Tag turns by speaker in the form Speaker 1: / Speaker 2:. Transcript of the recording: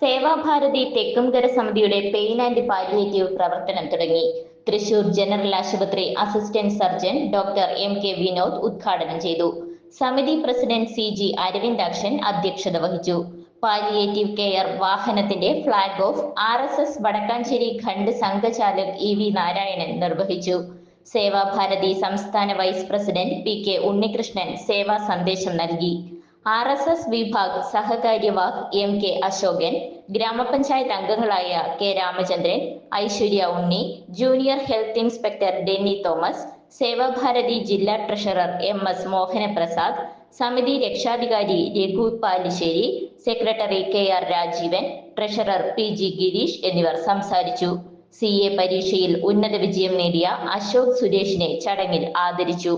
Speaker 1: സേവാഭാരതി തെക്കുംകര സമിതിയുടെ pain and palliative പ്രവർത്തനം തുടങ്ങി. തൃശൂർ ജനറൽ ആശുപത്രി assistant surgeon doctor M K Vinod ഉദ്ഘാടനം ചെയ്തു. സമിതി പ്രസിഡന്റ് സി ജി അരവിന്ദാക്ഷൻ അധ്യക്ഷത വഹിച്ചു. പാലിയേറ്റീവ് കെയർ വാഹനത്തിന്റെ flag off R S S Vadakkanchery Khand സംഘചാലക് ഇ വി നാരായണൻ നിർവഹിച്ചു. സേവാഭാരതി സംസ്ഥാന vice president P K Unnikrishnan സേവാ സന്ദേശം നൽകി. ആർ എസ് എസ് വിഭാഗ് സഹകാര്യവാഹ് എം കെ അശോകൻ ഗ്രാമപഞ്ചായത്ത് അംഗങ്ങളായ K Ramachandran Aishwarya Unni junior health inspector Denny Thomas Sevabharathi ജില്ലാ ട്രഷറർ എം എസ് മോഹനപ്രസാദ് സമിതി രക്ഷാധികാരി Raghu Palissery secretary K R Rajeevan treasurer P G Girish എന്നിവർ സംസാരിച്ചു. സി എ പരീക്ഷയിൽ ഉന്നത വിജയം നേടിയ അശോക് സുരേഷിനെ ചടങ്ങിൽ ആദരിച്ചു.